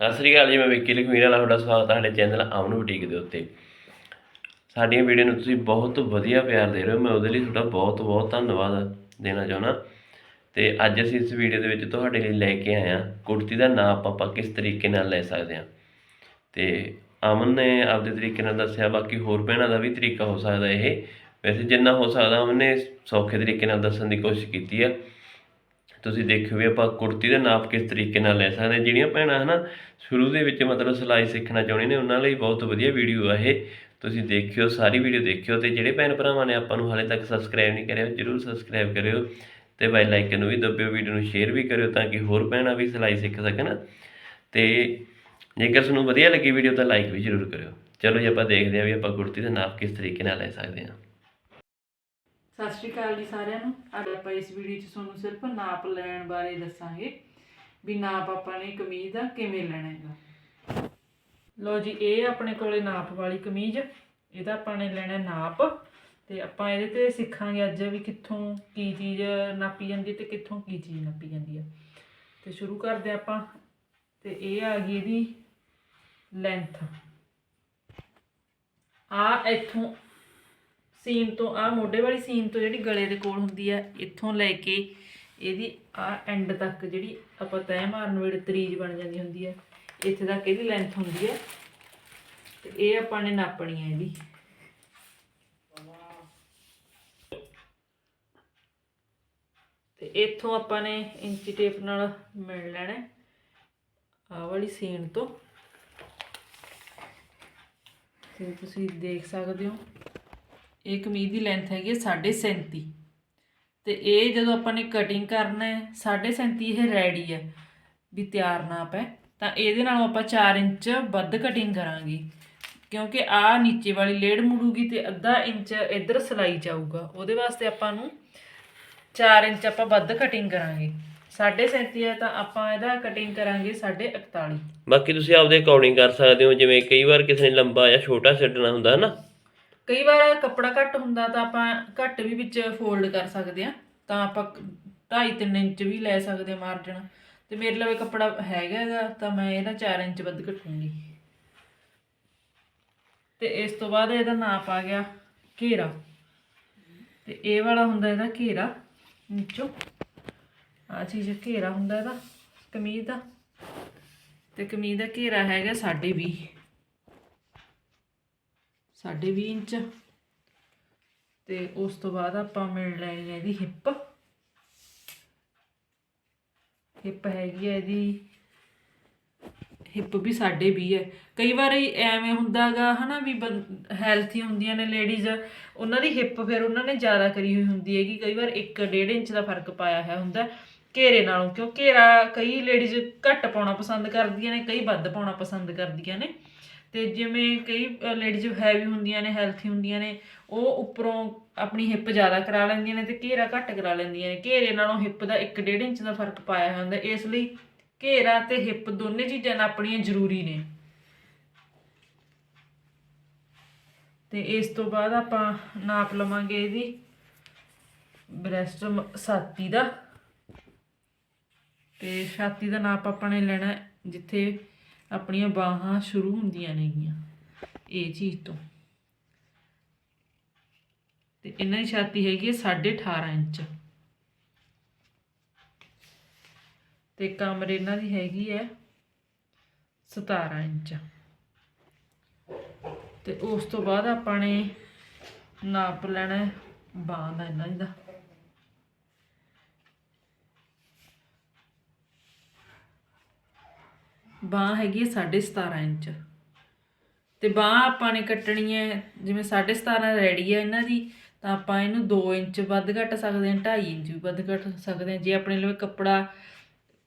ਸਤਿ ਸ੍ਰੀ ਅਕਾਲ ਜੀ, ਮੈਂ ਵਿੱਕੀ ਲਖਮੀਰ ਵਾਲਾ, ਤੁਹਾਡਾ ਸਵਾਗਤ ਹੈ ਸਾਡੇ ਚੈਨਲ ਅਮਨ ਬੁਟੀਕ ਦੇ ਉੱਤੇ। ਸਾਡੀਆਂ ਵੀਡੀਓ ਨੂੰ ਤੁਸੀਂ ਬਹੁਤ ਵਧੀਆ ਪਿਆਰ ਦੇ ਰਹੇ ਹੋ, ਮੈਂ ਉਹਦੇ ਲਈ ਤੁਹਾਡਾ ਬਹੁਤ ਬਹੁਤ ਧੰਨਵਾਦ ਦੇਣਾ ਚਾਹੁੰਦਾ। ਤੇ ਅੱਜ ਅਸੀਂ ਇਸ ਵੀਡੀਓ ਦੇ ਵਿੱਚ ਤੁਹਾਡੇ ਲਈ ਲੈ ਕੇ ਆਏ ਹਾਂ, ਕੁੜਤੀ ਦਾ ਨਾਪ ਆਪਾਂ ਕਿਸ ਤਰੀਕੇ ਨਾਲ ਲੈ ਸਕਦੇ ਹਾਂ। ਤੇ ਅਮਨ ਨੇ ਆਪਦੇ ਤਰੀਕੇ ਨਾਲ ਦੱਸਿਆ, ਬਾਕੀ ਹੋਰ ਭੈਣਾਂ ਦਾ ਵੀ ਤਰੀਕਾ ਹੋ ਸਕਦਾ ਇਹ। ਵੈਸੇ ਜਿੰਨਾ ਹੋ ਸਕਦਾ ਅਮਨ ਨੇ ਸੌਖੇ ਤਰੀਕੇ ਨਾਲ ਦੱਸਣ ਦੀ ਕੋਸ਼ਿਸ਼ ਕੀਤੀ ਆ। ਤੁਸੀਂ ਦੇਖਿਓ ਵੀ ਆਪਾਂ ਕੁੜਤੀ ਦਾ ਨਾਪ ਕਿਸ ਤਰੀਕੇ ਨਾਲ ਲੈ ਸਕਦੇ ਜਿਹੜੀਆਂ ਭੈਣਾਂ ਹਨਾ, ਸ਼ੁਰੂ ਦੇ ਵਿੱਚ ਮਤਲਬ ਸਿਲਾਈ ਸਿੱਖਣਾ ਚਾਹੁੰਦੇ ਨੇ, ਉਹਨਾਂ ਲਈ ਬਹੁਤ ਵਧੀਆ ਵੀਡੀਓ ਆ ਇਹ। ਤੁਸੀਂ ਦੇਖਿਓ, ਸਾਰੀ ਵੀਡੀਓ ਦੇਖਿਓ ਤੇ ਜਿਹੜੇ ਭੈਣ ਭਰਾਵਾਂ ਨੇ ਆਪਾਂ ਨੂੰ ਹਾਲੇ ਤੱਕ ਸਬਸਕ੍ਰਾਈਬ ਨਹੀਂ ਕਰਿਆ, ਜਰੂਰ ਸਬਸਕ੍ਰਾਈਬ ਕਰਿਓ ਤੇ ਬੈਲ ਆਈਕਨ ਨੂੰ ਵੀ ਦਬਿਓ ਵੀਡੀਓ ਨੂੰ ਸ਼ੇਅਰ ਵੀ ਕਰਿਓ ਤਾਂ ਕਿ ਹੋਰ ਭੈਣਾਂ ਵੀ ਸਿਲਾਈ ਸਿੱਖ ਸਕਣ। ਤੇ ਜੇਕਰ ਤੁਹਾਨੂੰ ਵਧੀਆ ਲੱਗੀ ਵੀਡੀਓ ਤਾਂ ਲਾਈਕ ਵੀ ਜਰੂਰ ਕਰਿਓ। ਚਲੋ ਜੀ, ਆਪਾਂ ਦੇਖਦੇ ਹਾਂ ਵੀ ਆਪਾਂ ਕੁੜਤੀ ਦਾ ਨਾਪ ਕਿਸ ਤਰੀਕੇ ਨਾਲ ਲੈ ਸਕਦੇ ਹਾਂ। ਸਤਿ ਸ਼੍ਰੀ ਅਕਾਲ ਜੀ ਸਾਰਿਆਂ ਨੂੰ। ਅੱਜ ਆਪਾਂ ਇਸ ਵੀਡੀਓ 'ਚ ਤੁਹਾਨੂੰ ਸਿਰਫ ਨਾਪ ਲੈਣ ਬਾਰੇ ਦੱਸਾਂਗੇ ਵੀ ਨਾਪ ਆਪਾਂ ਨੇ ਕਮੀਜ਼ ਦਾ ਕਿਵੇਂ ਲੈਣਾ ਹੈਗਾ। ਲੋ ਜੀ, ਇਹ ਆਪਣੇ ਕੋਲੇ ਨਾਪ ਵਾਲੀ ਕਮੀਜ਼, ਇਹਦਾ ਆਪਾਂ ਨੇ ਲੈਣਾ ਨਾਪ ਤੇ ਆਪਾਂ ਇਹਦੇ ਤੇ ਸਿੱਖਾਂਗੇ ਅੱਜ ਵੀ ਕਿੱਥੋਂ ਕੀ ਚੀਜ਼ ਨਾਪੀ ਜਾਂਦੀ ਤੇ ਕਿੱਥੋਂ ਕੀ ਚੀਜ਼ ਨਾਪੀ ਜਾਂਦੀ ਹੈ ਤੇ ਸ਼ੁਰੂ ਕਰਦੇ ਆਪਾਂ ਤੇ ਇਹ ਆ ਗਈ ਇਹਦੀ ਲੈਂਥ ਆ ਇੱਥੋਂ ਸੀਨ ਤੋਂ ਆ ਮੋਢੇ ਵਾਲੀ ਸੀਨ ਤੋਂ ਜਿਹੜੀ ਗਲੇ ਦੇ ਕੋਲ ਹੁੰਦੀ ਆ, ਇੱਥੋਂ ਲੈ ਕੇ ਇਹਦੀ ਆ ਐਂਡ ਤੱਕ ਜਿਹੜੀ ਆਪਾਂ ਤੈਅ ਮਾਰਨ ਵੇਲੇ ਤਰੀਜ ਬਣ ਜਾਂਦੀ ਹੁੰਦੀ ਆ, ਇੱਥੇ ਤੱਕ ਇਹਦੀ ਲੈਂਥ ਹੁੰਦੀ ਆ। ਤੇ ਇਹ ਆਪਾਂ ਨੇ ਨਾਪਣੀ ਆ ਇਹਦੀ। ਤੇ ਇੱਥੋਂ ਆਪਾਂ ਨੇ ਇੰਚੀ ਟੇਪ ਨਾਲ ਮਿਲ ਲੈਣਾ ਆ ਵਾਲੀ ਸੀਨ ਤੋਂ। ਤੇ ਤੁਸੀਂ ਦੇਖ ਸਕਦੇ ਹੋ। ਇਹ ਕਮੀਜ਼ ਦੀ ਲੈਂਥ ਹੈਗੀ ਹੈ 37.5 ਤੇ ਇਹ ਜਦੋਂ ਆਪਾਂ ਨੇ ਕਟਿੰਗ ਕਰਨਾ ਹੈ 37.5 ਇਹ ਰੈਡੀ ਹੈ ਵੀ ਤਿਆਰ ਨਾਪ ਹੈ ਤਾਂ ਇਹਦੇ ਨਾਲੋਂ ਆਪਾਂ 4 ਇੰਚ ਵੱਧ ਕਟਿੰਗ ਕਰਾਂਗੇ। ਕਿਉਂਕਿ ਆ ਨੀਚੇ ਵਾਲੀ ਲੇੜ ਮੁੜੂਗੀ ਤੇ ਅੱਧਾ ਇੰਚ ਇੱਧਰ ਸਲਾਈ ਜਾਊਗਾ। ਉਹਦੇ ਵਾਸਤੇ ਆਪਾਂ ਨੂੰ 4 ਇੰਚ ਆਪਾਂ ਵੱਧ ਕਟਿੰਗ ਕਰਾਂਗੇ। 37.5 ਹੈ ਤਾਂ ਆਪਾਂ ਇਹਦਾ ਕਟਿੰਗ ਕਰਾਂਗੇ 41 ਬਾਕੀ ਤੁਸੀਂ ਆਪਦੇ ਅਕੋਰਡਿੰਗ ਕਰ ਸਕਦੇ ਹੋ, ਜਿਵੇਂ ਕਈ ਵਾਰ ਕਿਸੇ ਨੇ ਲੰਬਾ ਜਾਂ ਛੋਟਾ ਛੱਡਣਾ ਹੁੰਦਾ ਹੈ ਨਾ। ਕਈ ਵਾਰ ਕੱਪੜਾ ਘੱਟ ਹੁੰਦਾ ਤਾਂ ਆਪਾਂ ਘੱਟ ਵੀ ਵਿੱਚ ਫੋਲਡ ਕਰ ਸਕਦੇ ਆ ਤਾਂ ਆਪਾਂ 2.5 ਇੰਚ ਵੀ ਲੈ ਸਕਦੇ ਆ ਮਾਰਜਨ ਤੇ ਮੇਰੇ ਲਵੇ ਕੱਪੜਾ ਹੈਗਾ ਹੈਗਾ ਤਾਂ ਮੈਂ ਇਹਦਾ 4 ਇੰਚ ਵੱਧ ਕੱਟੂੰਗੀ ਤੇ ਇਸ ਤੋਂ ਬਾਅਦ ਇਹਦਾ ਨਾਪ ਆ ਗਿਆ ਘੇਰਾ। ਤੇ ਇਹ ਵਾਲਾ ਹੁੰਦਾ ਇਹਦਾ ਘੇਰਾ ਨੀਚੋ। ਆ ਚੀਜ਼ ਘੇਰਾ ਹੁੰਦਾ ਇਹਦਾ, ਕਮੀਜ਼ ਦਾ। ਤੇ ਕਮੀਜ਼ ਦਾ ਘੇਰਾ ਹੈਗਾ 20.5 ਸਾਢੇ 20 ਇੰਚ। ਤੇ ਉਸ ਤੋਂ ਬਾਅਦ ਆਪਾਂ ਮਿਲ ਲੈਣੀ ਹੈ ਇਹਦੀ ਹਿੱਪ। ਹਿੱਪ ਹੈਗੀ ਹੈ ਇਹਦੀ, ਹਿੱਪ ਵੀ ਸਾਢੇ 20 ਹੈ। ਕਈ ਵਾਰ ਇਹ ਐਵੇਂ ਹੁੰਦਾਗਾ ਹਨਾ ਵੀ ਹੈਲਥੀ ਹੁੰਦੀਆਂ ਨੇ ਲੇਡੀਜ਼ ਉਹਨਾਂ ਦੀ ਹਿੱਪ ਫਿਰ ਉਹਨਾਂ ਨੇ ਜ਼ਿਆਦਾ ਕਰੀ ਹੋਈ ਹੁੰਦੀ ਹੈਗੀ। ਕਈ ਵਾਰ 1.5 ਇੰਚ ਦਾ ਫ਼ਰਕ ਪਾਇਆ ਹੋਇਆ ਹੁੰਦਾ ਘੇਰੇ ਨਾਲੋਂ, ਕਿਉਂ ਘੇਰਾ ਕਈ ਲੇਡੀਜ਼ ਘੱਟ ਪਾਉਣਾ ਪਸੰਦ ਕਰਦੀਆਂ ਨੇ, ਕਈ ਵੱਧ ਪਾਉਣਾ ਪਸੰਦ ਕਰਦੀਆਂ ਨੇ। ਅਤੇ ਜਿਵੇਂ ਕਈ ਲੇਡੀਜ਼ ਹੈਵੀ ਹੁੰਦੀਆਂ ਨੇ ਹੈਲਥੀ ਹੁੰਦੀਆਂ ਨੇ, ਉਹ ਉੱਪਰੋਂ ਆਪਣੀ ਹਿੱਪ ਜ਼ਿਆਦਾ ਕਰਾ ਲੈਂਦੀਆਂ ਨੇ ਅਤੇ ਘੇਰਾ ਘੱਟ ਕਰਾ ਲੈਂਦੀਆਂ ਨੇ। ਘੇਰੇ ਨਾਲੋਂ ਹਿੱਪ ਦਾ 1.5 ਇੰਚ ਦਾ ਫ਼ਰਕ ਪਾਇਆ ਹੁੰਦਾ। ਇਸ ਲਈ ਘੇਰਾ ਤੇ ਹਿੱਪ ਦੋਨੇ ਚੀਜ਼ਾਂ ਆਪਣੀਆਂ ਜ਼ਰੂਰੀ ਨੇ। ਤੇ ਇਸ ਤੋਂ ਬਾਅਦ ਆਪਾਂ ਨਾਪ ਲਵਾਂਗੇ ਇਹਦੀ ਬ੍ਰੈਸਟ ਛਾਤੀ ਦਾ। ਤੇ ਛਾਤੀ ਦਾ ਨਾਪ ਆਪਾਂ ਨੇ ਲੈਣਾ ਜਿੱਥੇ ਆਪਣੀਆਂ ਬਾਹਾਂ ਸ਼ੁਰੂ ਹੁੰਦੀਆਂ ਨੇਗੀਆਂ ਇਹ ਚੀਜ਼ ਤੋਂ। ਤੇ ਇਹਨਾਂ ਦੀ ਛਾਤੀ ਹੈਗੀ ਹੈ 18.5 ਇੰਚ। ਤੇ ਕਮਰ ਇਹਨਾਂ ਦੀ ਹੈਗੀ ਹੈ 17 ਇੰਚ। ਤੇ ਉਸ ਤੋਂ ਬਾਅਦ ਆਪਾਂ ਨੇ ਨਾਪ ਲੈਣਾ ਹੈ ਬਾਹਾਂ ਦਾ ਇਹਨਾਂ ਦਾ। ਬਾਹ ਹੈਗੀ ਹੈ 17.5 ਇੰਚ। ਤੇ ਬਾਹ ਆਪਾਂ ਨੇ ਕੱਟਣੀ ਹੈ, ਜਿਵੇਂ 17.5 ਰੈਡੀ ਹੈ ਇਹਨਾਂ ਦੀ, ਤਾਂ ਆਪਾਂ ਇਹਨੂੰ 2 ਇੰਚ ਵੱਧ ਘੱਟ ਸਕਦੇ ਹਾਂ 2.5 ਇੰਚ ਵੀ ਵੱਧ ਘੱਟ ਸਕਦੇ ਹਾਂ। ਜੇ ਆਪਣੇ ਲਈ ਕੱਪੜਾ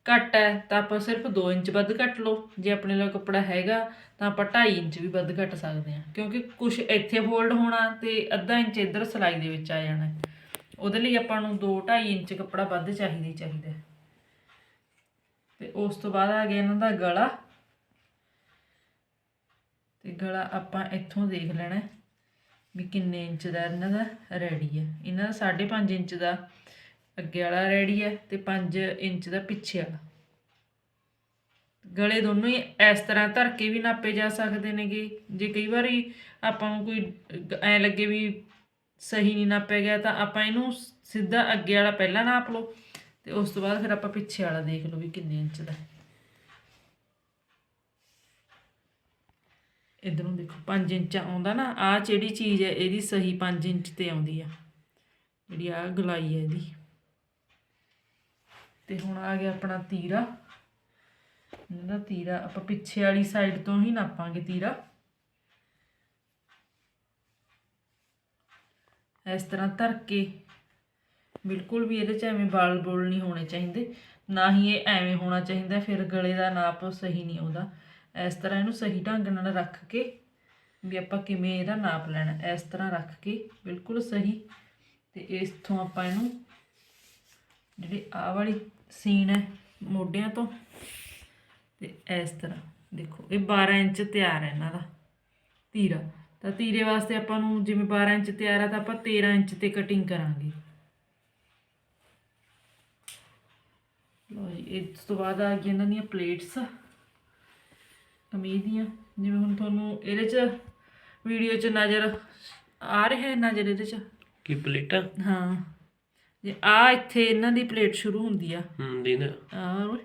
ਘੱਟ ਹੈ, ਤਾਂ ਆਪਾਂ ਸਿਰਫ 2 ਇੰਚ ਵੱਧ ਘੱਟ ਲਓ। ਜੇ ਆਪਣੇ ਲਈ ਕੱਪੜਾ ਹੈਗਾ, ਤਾਂ ਆਪਾਂ 2.5 ਇੰਚ ਵੀ ਵੱਧ ਘੱਟ ਸਕਦੇ ਹਾਂ। ਕਿਉਂਕਿ ਕੁਝ ਇੱਥੇ ਫੋਲਡ ਹੋਣਾ ਤੇ ਅੱਧਾ ਇੰਚ ਇੱਧਰ ਸਲਾਈ ਦੇ ਵਿੱਚ ਆ ਜਾਣਾ। ਉਹਦੇ ਲਈ ਆਪਾਂ ਨੂੰ 2 2.5 ਇੰਚ ਕੱਪੜਾ ਵੱਧ ਚਾਹੀਦਾ ਹੀ ਚਾਹੀਦਾ ਤੇ ਉਸ ਤੋਂ ਬਾਅਦ ਆ ਗਿਆ ਇਹਨਾਂ ਦਾ ਗਲਾ। ਤੇ ਗਲਾ ਆਪਾਂ ਇੱਥੋਂ ਦੇਖ ਲੈਣਾ ਵੀ ਕਿੰਨੇ ਇੰਚ ਦਾ ਇਹਨਾਂ ਦਾ ਰੈਡੀ ਹੈ। ਇਹਨਾਂ ਦਾ 5.5 ਇੰਚ ਦਾ ਅੱਗੇ ਵਾਲਾ ਰੈਡੀ ਹੈ ਤੇ 5 ਇੰਚ ਦਾ ਪਿੱਛੇ ਵਾਲਾ। ਗਲੇ ਦੋਨੋਂ ਹੀ ਇਸ ਤਰ੍ਹਾਂ ਧਰ ਕੇ ਵੀ ਨਾਪੇ ਜਾ ਸਕਦੇ ਨੇਗੇ। ਜੇ ਕਈ ਵਾਰੀ ਆਪਾਂ ਨੂੰ ਕੋਈ ਐ ਲੱਗੇ ਵੀ ਸਹੀ ਨਹੀਂ ਨਾਪਿਆ ਗਿਆ ਤਾਂ ਆਪਾਂ ਇਹਨੂੰ ਸਿੱਧਾ ਅੱਗੇ ਵਾਲਾ ਪਹਿਲਾਂ ਨਾਪ ਲਓ। ਤੇ ਉਸ ਤੋਂ ਬਾਅਦ ਫਿਰ ਆਪਾਂ ਪਿੱਛੇ ਵਾਲਾ ਦੇਖ ਲਓ ਵੀ ਕਿੰਨੇ ਇੰਚ ਦਾ। ਹੈ। ਇੱਧਰੋਂ ਦੇਖੋ 5 ਇੰਚ ਆਉਂਦਾ ਨਾ ਆ ਜਿਹੜੀ ਚੀਜ਼ ਹੈ, ਇਹਦੀ ਸਹੀ 5 ਇੰਚ ਤੇ ਆਉਂਦੀ ਆ। ਜਿਹੜੀ ਆ ਗਲਾਈ ਹੈ ਇਹਦੀ। ਤੇ ਹੁਣ ਆ ਗਿਆ ਆਪਣਾ ਤੀਰਾ। ਇਹਦਾ ਤੀਰਾ ਆਪਾਂ ਪਿੱਛੇ ਵਾਲੀ ਸਾਈਡ ਤੋਂ ਹੀ ਨਾਪਾਂਗੇ ਤੀਰਾ। ਇਸ ਤਰ੍ਹਾਂ ਧਰ ਕੇ ਬਿਲਕੁਲ ਵੀ ਇਹਦੇ 'ਚ ਐਵੇਂ ਬਾਲ ਬੁਲ ਨਹੀਂ ਹੋਣੇ ਚਾਹੀਦੇ। ਨਾ ਹੀ ਇਹ ਐਵੇਂ ਹੋਣਾ ਚਾਹੀਦਾ, ਫਿਰ ਗਲੇ ਦਾ ਨਾਪ ਸਹੀ ਨਹੀਂ ਆਉਂਦਾ। ਇਸ ਤਰ੍ਹਾਂ ਇਹਨੂੰ ਸਹੀ ਢੰਗ ਨਾਲ ਰੱਖ ਕੇ ਵੀ ਆਪਾਂ ਕਿਵੇਂ ਇਹਦਾ ਨਾਪ ਲੈਣਾ, ਇਸ ਤਰ੍ਹਾਂ ਰੱਖ ਕੇ ਬਿਲਕੁਲ ਸਹੀ। ਤੇ ਇਸਥੋਂ ਆਪਾਂ ਇਹਨੂੰ ਜਿਹੜੀ ਆਹ ਵਾਲੀ ਸੀਨ ਹੈ ਮੋਢਿਆਂ ਤੋਂ, ਤੇ ਇਸ ਤਰ੍ਹਾਂ ਦੇਖੋ, ਇਹ 12 ਇੰਚ ਤਿਆਰ ਹੈ ਇਹਨਾਂ ਦਾ ਤੀਰਾ। ਤਾਂ ਤੀਰੇ ਵਾਸਤੇ ਆਪਾਂ ਨੂੰ ਜਿਵੇਂ 12 ਇੰਚ ਤਿਆਰ ਆ, ਤਾਂ ਆਪਾਂ 13 ਇੰਚ ਤੇ ਕਟਿੰਗ ਕਰਾਂਗੇ। ਜੀ ਇਸ ਤੋਂ ਬਾਅਦ ਆ ਗਈਆਂ ਇਹਨਾਂ ਦੀਆਂ ਪਲੇਟਸ ਕਮੀਜ਼ ਦੀਆਂ ਜਿਵੇਂ ਹੁਣ ਤੁਹਾਨੂੰ ਇਹਦੇ 'ਚ ਵੀਡੀਓ 'ਚ ਨਜ਼ਰ ਆ ਰਿਹਾ ਹੈ ਨਜ਼ਰ ਇਹਦੇ 'ਚ? ਕੀ ਪਲੇਟਾਂ ਹਾਂ। ਜੇ ਆ ਇੱਥੇ ਇਹਨਾਂ ਦੀ ਪਲੇਟ ਸ਼ੁਰੂ ਹੁੰਦੀ ਆ। ਹੂੰ ਦੀਨਾ। ਆ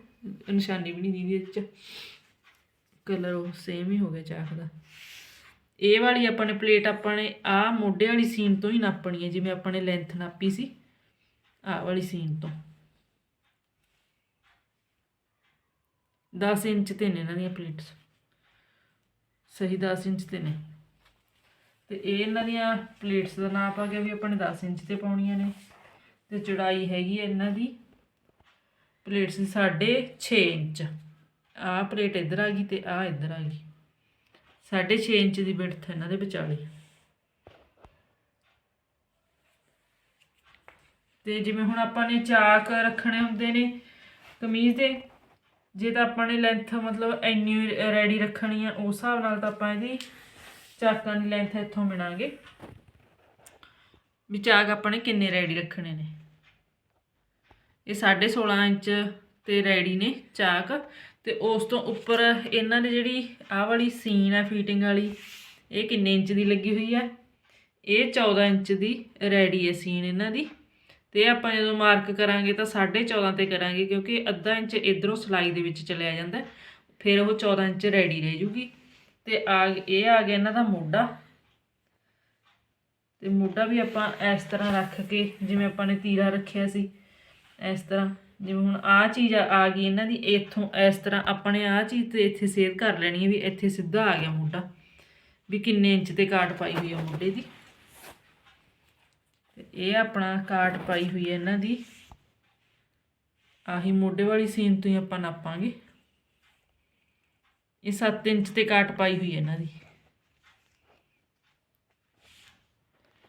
ਨਿਸ਼ਾਨੀ ਵੀ ਨਹੀਂ ਦੀਦੀ ਇਹਦੇ 'ਚ। ਕਲਰ ਉਹ ਸੇਮ ਹੀ ਹੋ ਗਿਆ ਚਾਕ ਦਾ। ਇਹ ਵਾਲੀ ਆਪਾਂ ਨੇ ਪਲੇਟ ਆਪਾਂ ਨੇ ਆ ਮੋਢੇ ਵਾਲੀ ਸੀਨ ਤੋਂ ਹੀ ਨਾਪਣੀ ਹੈ ਜਿਵੇਂ ਆਪਾਂ ਨੇ ਲੈਂਥ ਨਾਪੀ ਸੀ। ਆ ਵਾਲੀ ਸੀਨ ਤੋਂ। 10 ਇੰਚ ਤੇ ਨੇ ਇਹਨਾਂ ਦੀਆਂ ਪਲੇਟਸ ਸਹੀ 10 ਇੰਚ ਤੇ ਨੇ। ਤੇ ਇਹ ਇਹਨਾਂ ਦੀਆਂ ਪਲੇਟਸ ਦਾ ਨਾਪ ਆ ਗਿਆ ਵੀ ਆਪਾਂ ਨੇ 10 ਇੰਚ ਤੇ ਪਾਉਣੀਆਂ ਨੇ। ਤੇ ਚੌੜਾਈ ਹੈਗੀ ਹੈ ਇਹਨਾਂ ਦੀ ਪਲੇਟਸ ਦੀ ਸਾਢੇ 6 ਇੰਚ। ਆਹ ਪਲੇਟ ਇੱਧਰ ਆ ਗਈ ਤੇ ਆਹ ਇੱਧਰ ਆ ਗਈ। ਸਾਢੇ 6 ਇੰਚ ਦੀ ਵਿਡਥ ਇਹਨਾਂ ਦੇ ਵਿਚਾਲੇ। ਤੇ ਜਿਵੇਂ ਹੁਣ ਆਪਾਂ ਨੇ ਚਾਕ ਰੱਖਣੇ ਹੁੰਦੇ ਨੇ ਕਮੀਜ਼ ਦੇ ਜੇ ਤਾਂ ਆਪਾਂ ਨੇ ਲੈਂਥ ਮਤਲਬ ਇੰਨੀ ਰੈਡੀ ਰੱਖਣੀ ਆ, ਉਸ ਹਿਸਾਬ ਨਾਲ ਤਾਂ ਆਪਾਂ ਇਹਦੀ ਚਾਕਾਂ ਦੀ ਲੈਂਥ ਇੱਥੋਂ ਮਿਣਾਂਗੇ ਵੀ ਚਾਕ ਆਪਾਂ ਨੇ ਕਿੰਨੇ ਰੈਡੀ ਰੱਖਣੇ ਨੇ। ਇਹ 16.5 ਇੰਚ ਤੇ ਰੈਡੀ ਨੇ ਚਾਕ। ਤੇ ਉਸ ਤੋਂ ਉੱਪਰ ਇਹਨਾਂ ਦੀ ਜਿਹੜੀ ਆਹ ਵਾਲੀ ਸੀਨ ਹੈ ਫੀਟਿੰਗ ਵਾਲੀ, ਇਹ ਕਿੰਨੇ ਇੰਚ ਦੀ ਲੱਗੀ ਹੋਈ ਹੈ ਇਹ 14 ਇੰਚ ਦੀ ਰੈਡੀ ਹੈ ਸੀਨ ਇਹਨਾਂ ਦੀ। ਤੇ ਆਪਾਂ ਜਦੋਂ ਮਾਰਕ ਕਰਾਂਗੇ ਤਾਂ 14.5 ਤੇ ਕਰਾਂਗੇ ਕਿਉਂਕਿ ਅੱਧਾ ਇੰਚ ਇਧਰੋਂ ਸਲਾਈ ਦੇ ਵਿੱਚ ਚਲਿਆ ਜਾਂਦਾ। ਫਿਰ ਉਹ 14 ਇੰਚ ਰੈਡੀ ਰਹਿ ਜੂਗੀ। ਤੇ ਆ, ਇਹ ਆ ਗਿਆ ਇਹਨਾਂ ਦਾ ਮੋਢਾ। ਤੇ ਮੋਢਾ ਵੀ ਆਪਾਂ ਇਸ ਤਰ੍ਹਾਂ ਰੱਖ ਕੇ, ਜਿਵੇਂ ਆਪਾਂ ਨੇ ਤੀਰਾ ਰੱਖਿਆ ਸੀ, ਇਸ ਤਰ੍ਹਾਂ। ਜਿਵੇਂ ਹੁਣ ਆ ਚੀਜ਼ ਆ ਗਈ ਇਹਨਾਂ ਦੀ, ਇੱਥੋਂ ਇਸ ਤਰ੍ਹਾਂ ਆਪਾਂ ਨੇ ਆ ਚੀਜ਼ ਤੇ ਇੱਥੇ ਸੇਵ ਕਰ ਲੈਣੀ ਹੈ ਵੀ ਇੱਥੇ ਸਿੱਧਾ ਆ ਗਿਆ ਮੋਢਾ। ਵੀ ਕਿੰਨੇ ਇੰਚ ਤੇ ਕਾਟ ਪਾਈ ਹੋਈ ਆ ਮੋਢੇ ਦੀ। ਇਹ ਆਪਣਾ ਕਾਟ ਪਾਈ ਹੋਈ ਹੈ ਇਹਨਾਂ ਦੀ। ਆਹੀ ਮੋਢੇ ਵਾਲੀ ਸੀਨ ਤੋਂ ਹੀ ਆਪਾਂ ਨਾਪਾਂਗੇ। ਇਹ 7 ਇੰਚ ਤੇ ਕਾਟ ਪਾਈ ਹੋਈ ਹੈ ਇਹਨਾਂ ਦੀ।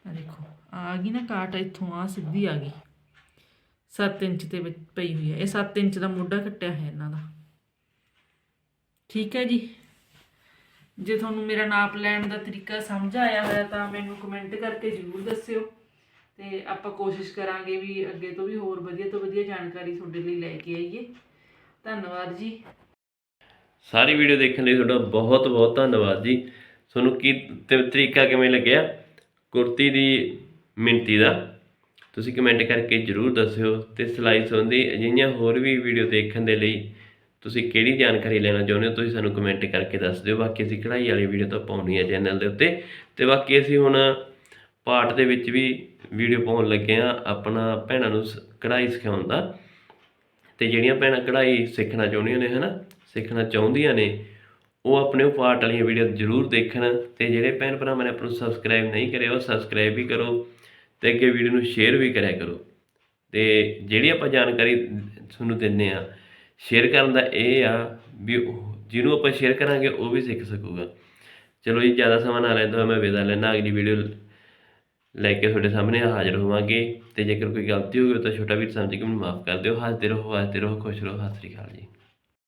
ਆ ਦੇਖੋ, ਆ ਗਈ ਨਾ ਕਾਟ, ਇੱਥੋਂ ਆ ਸਿੱਧੀ ਆ ਗਈ। 7 ਇੰਚ ਤੇ ਪਈ ਹੋਈ ਹੈ। ਇਹ 7 ਇੰਚ ਦਾ ਮੋਢਾ ਕੱਟਿਆ ਹੈ ਇਹਨਾਂ ਦਾ। ਠੀਕ ਹੈ ਜੀ। ਜੇ ਤੁਹਾਨੂੰ ਮੇਰਾ ਨਾਪ ਲੈਣ ਦਾ ਤਰੀਕਾ ਸਮਝ ਆਇਆ ਹੋਇਆ ਤਾਂ ਮੈਨੂੰ ਕਮੈਂਟ ਕਰਕੇ ਜ਼ਰੂਰ ਦੱਸਿਓ। ਤੇ ਆਪਾਂ ਕੋਸ਼ਿਸ਼ ਕਰਾਂਗੇ ਵੀ ਅੱਗੇ ਤੋਂ ਵੀ ਹੋਰ ਵਧੀਆ ਤੋਂ ਵਧੀਆ ਜਾਣਕਾਰੀ ਤੁਹਾਡੇ ਲਈ ਲੈ ਕੇ ਆਈਏ। ਧੰਨਵਾਦ ਜੀ। ਸਾਰੀ ਵੀਡੀਓ ਦੇਖਣ ਲਈ ਤੁਹਾਡਾ ਬਹੁਤ ਬਹੁਤ ਧੰਨਵਾਦ ਜੀ। ਤੁਹਾਨੂੰ ਕੀ ਤਰੀਕਾ ਕਿਵੇਂ ਲੱਗਿਆ? ਕੁਰਤੀ ਦੀ ਮਿਣਤੀ ਦਾ। ਤੁਸੀਂ ਕਮੈਂਟ ਕਰਕੇ ਜਰੂਰ ਦੱਸਿਓ ਤੇ ਸਿਲਾਈ ਸੰਬੰਧੀ ਅਜਿਹੀਆਂ ਹੋਰ ਵੀ ਵੀਡੀਓ ਦੇਖਣ ਦੇ ਲਈ ਤੁਸੀਂ ਕਿਹੜੀ ਜਾਣਕਾਰੀ ਲੈਣਾ ਚਾਹੁੰਦੇ ਹੋ, ਤੁਸੀਂ ਸਾਨੂੰ ਕਮੈਂਟ ਕਰਕੇ ਦੱਸ ਦਿਓ। ਬਾਕੀ ਅਸੀਂ ਕਢਾਈ ਵਾਲੀ ਵੀਡੀਓ ਤਾਂ ਪਾਉਣੀ ਹੈ ਚੈਨਲ ਦੇ ਉੱਤੇ। ਤੇ ਬਾਕੀ ਅਸੀਂ ਹੁਣ ਪਾਰਟ ਦੇ ਵਿੱਚ ਵੀ ਵੀਡੀਓ ਪਾਉਣ ਲੱਗੇ ਆ ਆਪਣਾ ਭੈਣਾਂ ਨੂੰ ਸ- ਕਢਾਈ ਸਿਖਾਉਣ ਦਾ। ਤੇ ਜਿਹੜੀਆਂ ਭੈਣਾਂ ਕਢਾਈ ਸਿੱਖਣਾ ਚਾਹੁੰਦੀਆਂ ਨੇ, ਹਨਾ, ਸਿੱਖਣਾ ਚਾਹੁੰਦੀਆਂ ਨੇ, ਉਹ ਆਪਣੇ ਉਹ ਪਾਰਟ ਵਾਲੀਆਂ ਵੀਡੀਓ ਜ਼ਰੂਰ ਦੇਖਣ। ਤੇ ਜਿਹੜੇ ਭੈਣ ਭਰਾਵਾਂ ਨੇ ਆਪਾਂ ਨੂੰ ਸਬਸਕ੍ਰਾਈਬ ਨਹੀਂ ਕਰਿਆ, ਉਹ ਸਬਸਕ੍ਰਾਈਬ ਵੀ ਕਰੋ ਤੇ ਅੱਗੇ ਵੀਡੀਓ ਨੂੰ ਸ਼ੇਅਰ ਵੀ ਕਰਿਆ ਕਰੋ। ਤੇ ਜਿਹੜੀ ਆਪਾਂ ਜਾਣਕਾਰੀ ਤੁਹਾਨੂੰ ਦਿੰਨੇ ਆ ਸ਼ੇਅਰ ਕਰਨ ਦਾ ਇਹ ਆ ਵੀ ਜਿਹਨੂੰ ਆਪਾਂ ਸ਼ੇਅਰ ਕਰਾਂਗੇ, ਉਹ ਵੀ ਸਿੱਖ ਸਕੂਗਾ। ਚਲੋ ਜੀ, ਜ਼ਿਆਦਾ ਸਮਾਂ ਨਾ ਲੈਂਦਾ ਮੈਂ ਵਿਦਾ ਲੈਣਾ ਅਗਲੀ ਵੀਡੀਓ ਲੈ ਕੇ ਤੁਹਾਡੇ ਸਾਹਮਣੇ ਹਾਜ਼ਰ ਹੋਵਾਂਗੇ ਤੇ ਜੇਕਰ ਕੋਈ ਗਲਤੀ ਹੋ ਗਈ ਤਾਂ ਛੋਟਾ ਵੀਰ ਸਮਝ ਕੇ ਮੈਨੂੰ ਮਾਫ ਕਰ ਦਿਓ। ਹੱਸਦੇ ਰਹੋ ਹੱਸਦੇ ਰਹੋ, ਖੁਸ਼ ਰਹੋ। ਸਤਿ ਸ੍ਰੀ ਅਕਾਲ ਜੀ।